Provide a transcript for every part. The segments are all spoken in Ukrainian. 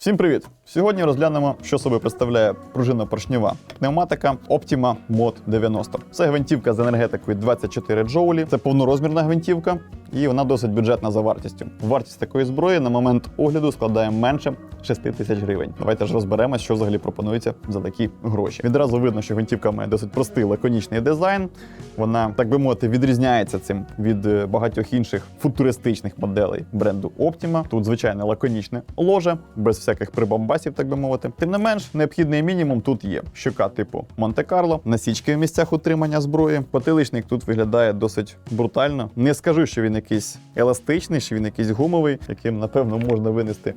Всім привіт! Сьогодні розглянемо, що собою представляє пружинно-поршньова пневматика Optima Mod 90. Це гвинтівка з енергетикою 24 джоулі. Це повнорозмірна гвинтівка, і вона досить бюджетна за вартістю. Вартість такої зброї на момент огляду складає менше 6 тисяч гривень. Давайте ж розберемось, що взагалі пропонується за такі гроші. Відразу видно, що гвинтівка має досить простий лаконічний дизайн. Вона, так би мовити, відрізняється цим від е, багатьох інших футуристичних моделей бренду Optima. Тут звичайне лаконічне ложе, без всяких прибамбасів, так би мовити. Тим не менш, необхідний мінімум тут є. Щока типу Монте-Карло, насічки в місцях утримання зброї. Потиличник тут виглядає досить брутально. Не скажу, що він якийсь еластичний, чи він якийсь гумовий, яким напевно можна винести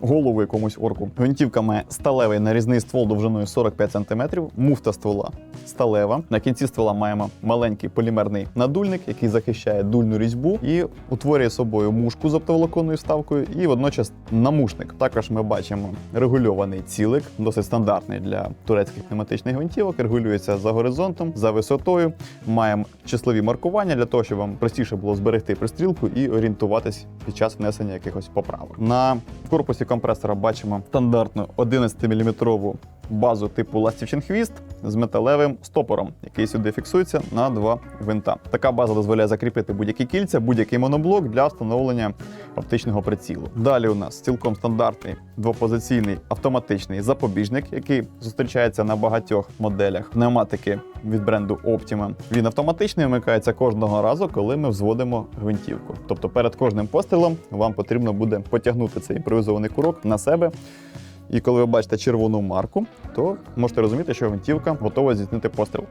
голову якомусь орку. Гвинтівка має сталевий нарізний ствол довжиною 45 см, муфта ствола сталева. На кінці ствола маємо маленький полімерний надульник, який захищає дульну різьбу і утворює собою мушку з оптоволоконною вставкою, і водночас намушник. Також ми бачимо регульований цілик, досить стандартний для турецьких пневматичних гвинтівок. Регулюється за горизонтом, за висотою. Маємо числові маркування для того, щоб вам простіше було зберегти пристрілку і орієнтуватись під час внесення якихось поправок. На корпусі компресора бачимо стандартну 11-мм базу типу ластівчин хвіст з металевим стопором, який сюди фіксується на два гвинта. Така база дозволяє закріпити будь-які кільця, будь-який моноблок для встановлення оптичного прицілу. Далі у нас цілком стандартний двопозиційний автоматичний запобіжник, який зустрічається на багатьох моделях пневматики від бренду Optima. Він автоматичний вмикається кожного разу, коли ми взводимо гвинтівку. Тобто перед кожним пострілом вам потрібно буде потягнути цей імпровізований курок на себе. І коли ви бачите червону марку, то можете розуміти, що гвинтівка готова здійснити постріл.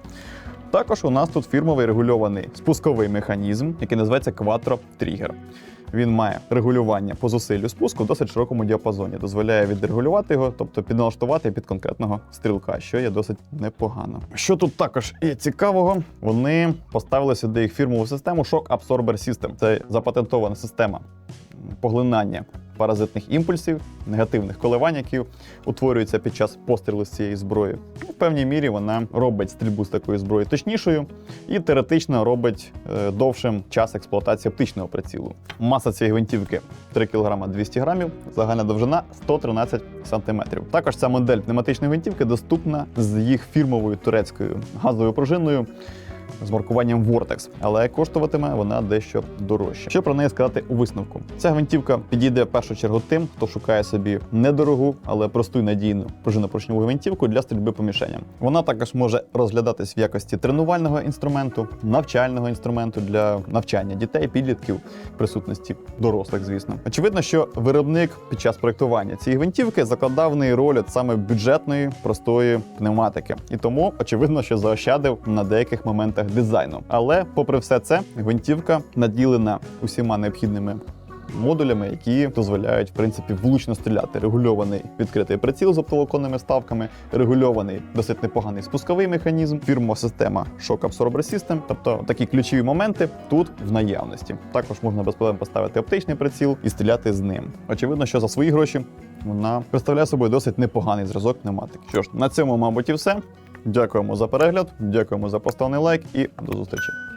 Також у нас тут фірмовий регульований спусковий механізм, який називається Quattro Trigger. Він має регулювання по зусиллю спуску в досить широкому діапазоні, дозволяє відрегулювати його, тобто підналаштувати під конкретного стрілка, що є досить непогано. Що тут також є цікавого, вони поставили сюди їх фірмову систему Shock Absorber System. Це запатентована система поглинання паразитних імпульсів, негативних коливань, які утворюються під час пострілу з цієї зброї. В певній мірі вона робить стрільбу з такої зброї точнішою і теоретично робить е, довшим час експлуатації оптичного прицілу. Маса цієї гвинтівки 3 кг 200 грамів, загальна довжина 113 см. Також ця модель пневматичної гвинтівки доступна з їх фірмовою турецькою газовою пружиною з маркуванням Vortex, але коштуватиме вона дещо дорожче. Що про неї сказати у висновку? Ця гвинтівка підійде в першу чергу тим, хто шукає собі недорогу, але просту і надійну пружинно-поршньову гвинтівку для стрільби по мішеням. Вона також може розглядатись в якості тренувального інструменту, навчального інструменту для навчання дітей, підлітків, присутності дорослих, звісно. Очевидно, що виробник під час проектування цієї гвинтівки закладав в неї роль саме бюджетної простої пневматики, і тому очевидно, що заощадив на деяких моментах дизайну. Але, попри все це, гвинтівка наділена усіма необхідними. Модулями, які дозволяють в принципі влучно стріляти. Регульований відкритий приціл з оптоволоконними ставками, регульований досить непоганий спусковий механізм, фірмова система Shock Absorber System. Тобто такі ключові моменти тут в наявності. Також можна без проблем поставити оптичний приціл і стріляти з ним. Очевидно, що за свої гроші вона представляє собою досить непоганий зразок пневматики. Що ж, на цьому, мабуть, і все. Дякуємо за перегляд, дякуємо за поставлений лайк і до зустрічі.